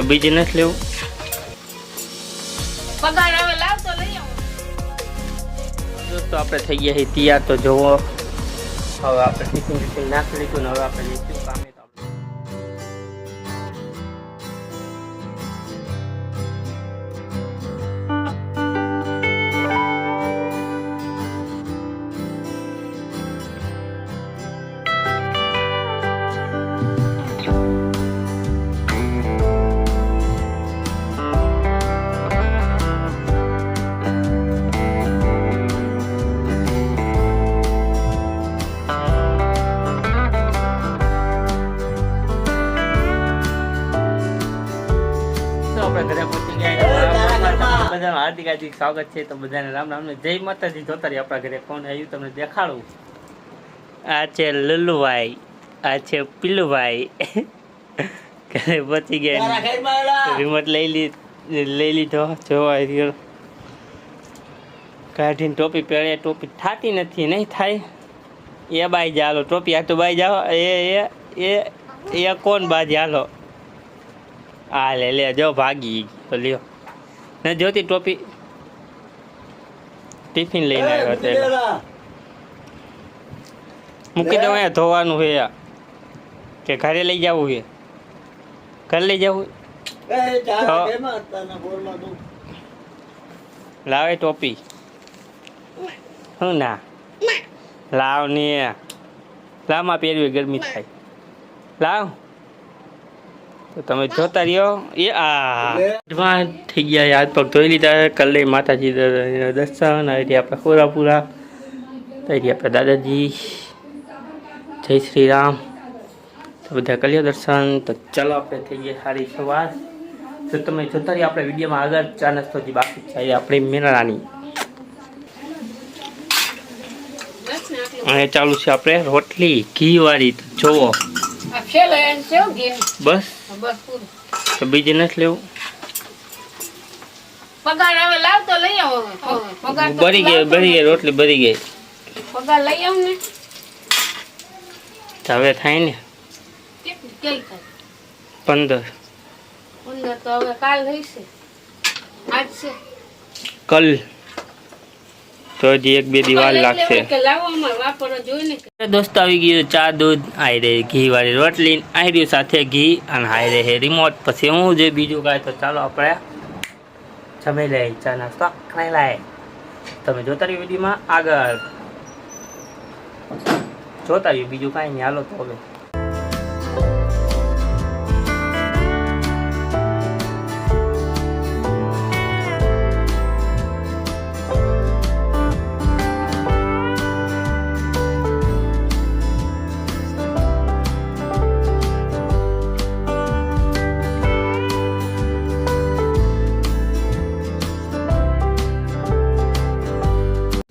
તો બીજી નથી લેવું. પગાર હવે લાવતો લઈ આવું. દોસ્તો આપણે થઈ ગયા તૈયાર તો જોવો. હવે આપણે ટિફિન ટિફિન નાખી લીધું ને હવે આપણે જઈશું કામે. બધાનું હાર્દિક હાર્દિક સ્વાગત છે. તો બધાને રામ રામને જય માતાજી. જોતા રહી આપણા ઘરે કોણ આવ્યું તમને દેખાડું. આ છે લલ્લુભાઈ આ છે પીલુભાઈ. ઘરે પહોંચી ગયા રિમોટ લઈ લી લઈ લીધો જોવા રહ્યો કાઢીને ટોપી પહેરે ટોપી થાતી નથી નહીં થાય. એ બાઈ જાલો ટોપી આ તો બાઈ જાઓ એ એ એ એ કોણ બાજી? હાલો. હા લે લે જો ભાગી તો લ્યો. ને જોતી ટોપી ટિફિન લઈને આવ્યો હતો. મૂકી દઉં અહીંયા ધોવાનું છે આ. કે ઘરે લઈ જવું છે? ઘરે લઈ જવું? લાવે ટોપી. શું ના? લાવ ને. લાવમાં પહેરવી ગરમી થાય. લાવ. તો તમે જોતા રહ્યો. એ આ. થઈ ગયા હાથ પગ ધોઈ લીધા. કલ્લે માતાજી દર્શન. અહીંથી આપણે ખોરાપુરા. અહીંથી આપણે દાદાજી. જય શ્રી રામ. તો બધા કલ્યો દર્શન. તો ચલો આપણે થઈ ગયા સારી સવાર તો તમે જોતા રહ્યો. આપણે વિડીયોમાં આગળ ચા નાસ્તો જે બાકી છે. આપણે આપણી મેનાળાની બસ ને આટલું અહીંયા ચાલુ છે આપણે રોટલી ઘી વાળી. જોવો બસ. બસ પૂરું તો બીજી નથી લેવું? પગાર હવે લાવતો લઈ આવો હવે. પગાર તો બરી ગઈ લાવતો બરી ગઈ રોટલી બરી ગઈ. પગાર લઈ આવું ને. તો હવે થાય ને? કેટલી કઈ થાય? પંદર. પંદર તો હવે કાલ હશે. આજ છે. કલ. તો હજી એક બે દિવાલ લાગશે. દોસ્તો આવી ગયું ચા દૂધ આવી રહી ઘી વાળી રોટલી આવી રહ્યું સાથે ઘી અને હાઈ રહે રિમોટ પછી હું જે બીજું કાંઈ તો ચાલો આપણે જમી લઈએ ચા નાસ્તો ખાઈ લાય તમે જોતા રહ્યો વિડીયોમાં આગળ. જોતા રહ્યું બીજું કાંઈ નહીં હાલો તો હવે.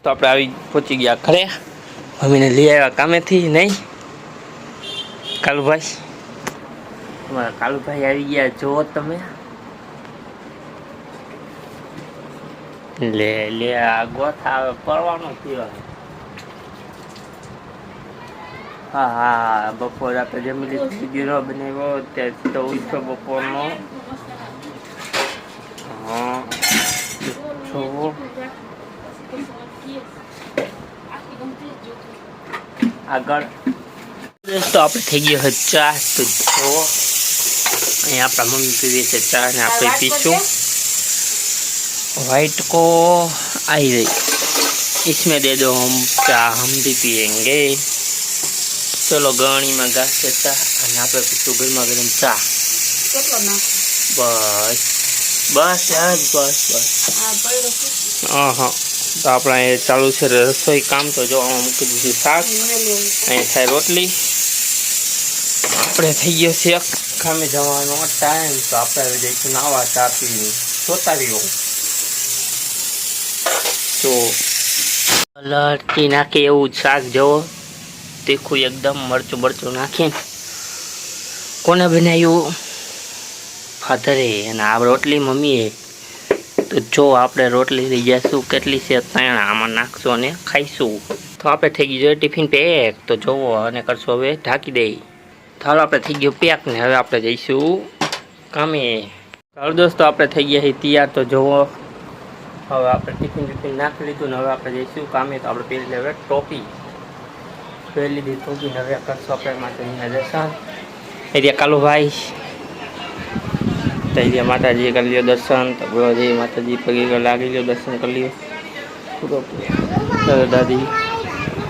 તો આપણે આવી પહોંચી ગયા ઘરે. મમ્મીને લઈ આવ્યા કામેથી, નહીં? કાલુભાઈ? તમારા કાલુભાઈ આવી ગયા, જુઓ તમે. લે લે, આ ગોથા આવે પડવાનો થયો. હા હા બપોર આપણે જમી લીધું ગીરો બનાવ્યો તે તો ઉઠો બપોરનો. હા આગળ દોસ્તો આપણે થઈ ગયો છે ચા તો જો અહીંયા આપણા મમ્મી પીવી છે ચા ને આપણે પીશું वाइट को आई रही इसमें दे दो हम चाय हम भी पियेंगे चलो गणी में घास से चा અને આપણે પીશું ગરમા ગરમ ચા કેટલો નાખો બસ બસ યાર બસ બસ આ પડ્યો છે હા હા તો આપણે ચાલુ છે રસોઈ કામ. તો જો મૂકી દીધું શાક. અહીંયા થાય રોટલી. આપણે થઈ ગયો છે ખામે જવાનો ટાઈમ તો આપણે જઈશું નાવા ચા પી જોતા રહ્યો. તો લડકી નાખી એવું શાક જવો. તીખું એકદમ મરચું મરચું નાખીને. કોને બનાવ્યું? ફાધરે અને આ રોટલી મમ્મીએ. તો જો આપણે રોટલી લઈ જઈશું કેટલી છે? ત્રણ. આમાં નાખશું અને ખાઈશું. તો આપણે થઈ ગયું ટિફિન પેક. તો જોવો અને કરશું હવે ઢાંકી દઈ. ચાલો આપણે થઈ ગયું પેક ને હવે આપણે જઈશું કામે. ચાલો દોસ્તો, આપણે થઈ ગયા છીએ તૈયાર. તો જુઓ હવે આપણે ટિફિન ટિફિન નાખી લીધું ને હવે આપણે જઈશું કામે. તો આપણે પહેલી હવે ટોપી. પહેલી લીધી ટોપી હવે કરશું આપણે માટે અહીંયા એ એરિયા કાલુભાઈ. તો ગયા. માતાજી કરી લ્યો દર્શન બધી માતાજી પગે લાગી લ્યો દર્શન કરી લ્યો દાદી.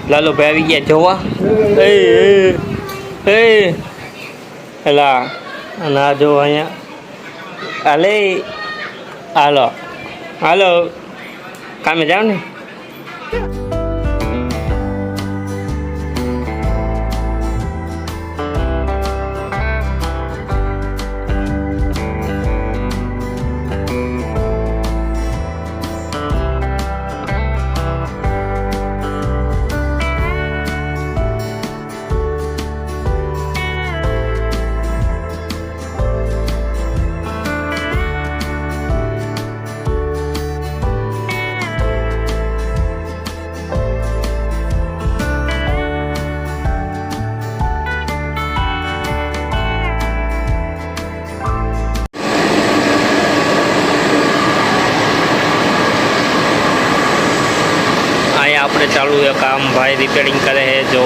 ચાલો ભાઈ આવી ગયા, જોવા? એ એલા આ જો અહીંયા. હાલે. હાલો. હાલો. કામે જાવ ને? આપણે ચાલુ છે કામ ભાઈ રિપેરિંગ કરે છે જો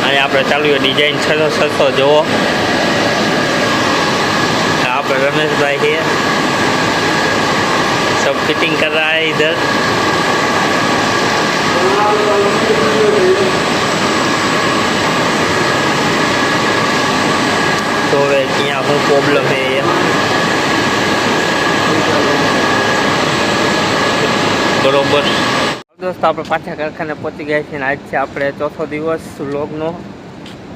અહીંયા આપણે ચાલુ છે ડિઝાઇન છસો છસો જુઓ આપણે રમેશભાઈ છે सब फिटिंग कर रहा है इधर પ્રોબ્લેમ છે એ. બરોબર. દોસ્તો, આપણે પાછા કારખાને પહોંચી ગયા છીએ અને આજ છે આપણે ચોથો દિવસ વ્લોગનો.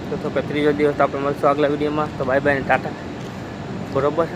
ચોથો કે ત્રીજો દિવસ આપણે મળશું આગલા વિડીયોમાં. તો બાય બાય ને ટાટા. બરોબર